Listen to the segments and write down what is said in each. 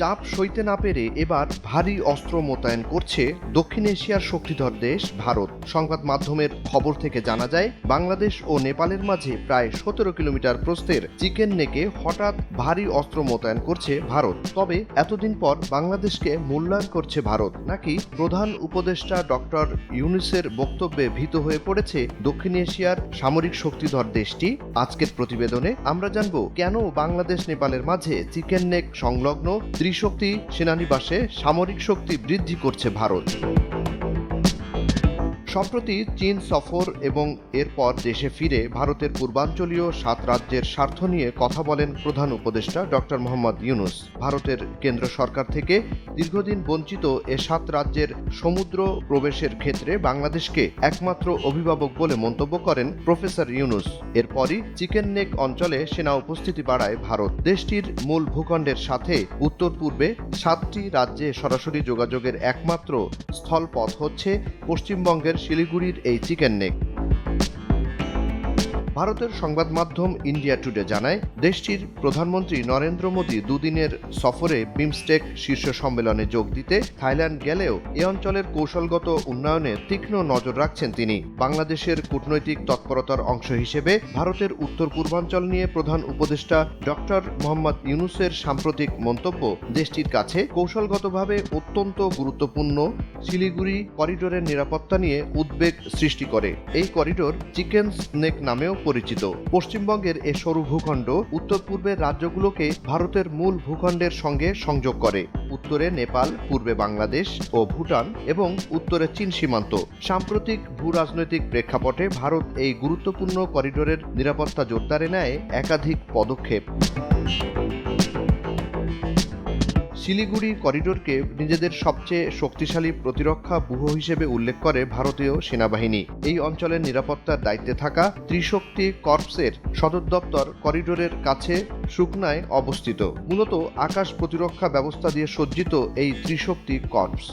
চাপ সইতে না পেরে এবার ভারী অস্ত্র মোতায়েন করছে দক্ষিণ এশিয়ার শক্তিধর দেশ ভারত। সংবাদ মাধ্যমের খবর থেকে জানা যায়, বাংলাদেশ ও নেপালের মাঝে প্রায় সতেরো কিলোমিটার প্রস্থের চিকেন নেকে হঠাৎ ভারী অস্ত্র মোতায়েন করছে ভারত। তবে এতদিন পর বাংলাদেশকে মূল্যায়ন করছে ভারত। নাকি প্রধান উপদেষ্টা ডক্টর ইউনিসের বক্তব্যে ভীত হয়ে পড়েছে দক্ষিণ এশিয়ার সামরিক শক্তিধর দেশটি? আজকের প্রতিবেদনে আমরা জানব কেন বাংলাদেশ নেপালের মাঝে চিকেন নেক সংলগ্ন ত্রিশক্তি সেনানিবাসে সামরিক শক্তি বৃদ্ধি করছে ভারত। সম্প্রতি চীন সফর এবং এরপর দেশে ফিরে ভারতের পূর্বাঞ্চলীয় সাত রাজ্যের স্বার্থ নিয়ে কথা বলেন প্রধান উপদেষ্টা ডক্টর মোহাম্মদ ইউনুস। ভারতের কেন্দ্র সরকার থেকে দীর্ঘদিন বঞ্চিত এ সাত রাজ্যের সমুদ্র প্রবেশের ক্ষেত্রে বাংলাদেশকে একমাত্র অভিভাবক বলে মন্তব্য করেন প্রফেসর ইউনুস। এরপরই চিকেন নেক অঞ্চলে সেনা উপস্থিতি বাড়ায় ভারত। দেশটির মূল ভূখণ্ডের সাথে উত্তর পূর্বে সাতটি রাজ্যে সরাসরি যোগাযোগের একমাত্র স্থলপথ হচ্ছে পশ্চিমবঙ্গের শিলিগুড়ির এই চিকেন নেক। ভারতের সংবাদ মাধ্যম ইন্ডিয়া টুডে জানায়, দেশটির প্রধানমন্ত্রী নরেন্দ্র মোদী দুদিনের সফরে বিমস্টেক শীর্ষ সম্মেলনে যোগ দিতে থাইল্যান্ড গেলেও এ অঞ্চলের কৌশলগত উন্নয়নে তীক্ষ্ণ নজর রাখছেন তিনি। বাংলাদেশের কূটনৈতিক তৎপরতার অংশ হিসেবে ভারতের উত্তর পূর্বাঞ্চল নিয়ে প্রধান উপদেষ্টা ডক্টর মোহাম্মদ ইউনুসের সাম্প্রতিক মন্তব্য দেশটির কাছে কৌশলগতভাবে অত্যন্ত গুরুত্বপূর্ণ। শিলিগুড়ি করিডোরের নিরাপত্তা নিয়ে উদ্বেগ সৃষ্টি করে। এই করিডোর চিকেন স্নেক নামেও পরিচিত। পশ্চিমবঙ্গের এ সরু ভূখণ্ড উত্তর পূর্বের রাজ্যগুলোকে ভারতের মূল ভূখণ্ডের সঙ্গে সংযোগ করে। উত্তরে নেপাল, পূর্বে বাংলাদেশ ও ভুটান এবং উত্তরে চীন সীমান্ত। সাম্প্রতিক ভূ রাজনৈতিক প্রেক্ষাপটে ভারত এই গুরুত্বপূর্ণ করিডোরের নিরাপত্তা জোরদারে নেয় একাধিক পদক্ষেপ। শিলিগুড়ি করিডোরকে নিজেদের সবচেয়ে শক্তিশালী প্রতিরক্ষা ব্যূহ হিসেবে উল্লেখ করে ভারতীয় সেনাবাহিনী। এই অঞ্চলের নিরাপত্তার দায়িত্বে থাকা ত্রিশক্তি কর্পসের সদর দপ্তর করিডোরের কাছে সুকনায় অবস্থিত। মূলত আকাশ প্রতিরক্ষা ব্যবস্থা দিয়ে সজ্জিত এই ত্রিশক্তি কর্পস।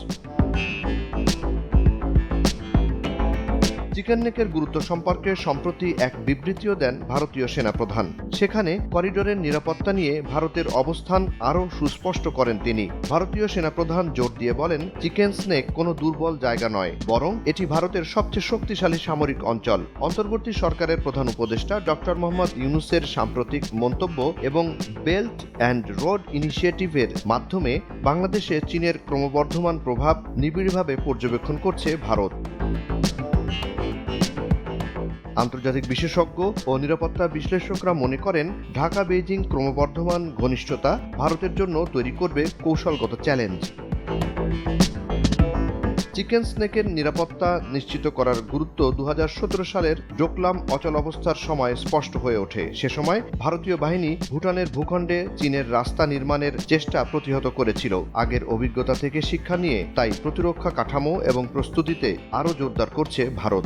চিকেন নেকের গুরুত্ব সম্পর্কে সম্প্রতি এক বিবৃতিও দেন ভারতীয় সেনাপ্রধান। সেখানে করিডোরের নিরাপত্তা নিয়ে ভারতের অবস্থান আরও সুস্পষ্ট করেন তিনি। ভারতীয় সেনাপ্রধান জোর দিয়ে বলেন, চিকেন স্নেক কোনো দুর্বল জায়গা নয়, বরং এটি ভারতের সবচেয়ে শক্তিশালী সামরিক অঞ্চল। অন্তর্বর্তী সরকারের প্রধান উপদেষ্টা ডক্টর মোহাম্মদ ইউনুসের সাম্প্রতিক মন্তব্য এবং বেল্ট অ্যান্ড রোড ইনিশিয়েটিভের মাধ্যমে বাংলাদেশে চীনের ক্রমবর্ধমান প্রভাব নিবিড়ভাবে পর্যবেক্ষণ করছে ভারত। আন্তর্জাতিক বিশেষজ্ঞ ও নিরাপত্তা বিশ্লেষকরা মনে করেন, ঢাকা বেইজিং ক্রমবর্ধমান ঘনিষ্ঠতা ভারতের জন্য তৈরি করবে কৌশলগত চ্যালেঞ্জ। চিকেন স্নেকের নিরাপত্তা নিশ্চিত করার গুরুত্ব দু হাজার সতেরো সালের জোকলাম অচল অবস্থার সময় স্পষ্ট হয়ে ওঠে। সে সময় ভারতীয় বাহিনী ভুটানের ভূখণ্ডে চীনের রাস্তা নির্মাণের চেষ্টা প্রতিহত করেছিল। আগের অভিজ্ঞতা থেকে শিক্ষা নিয়ে তাই প্রতিরক্ষা কাঠামো এবং প্রস্তুতিতে আরও জোরদার করছে ভারত।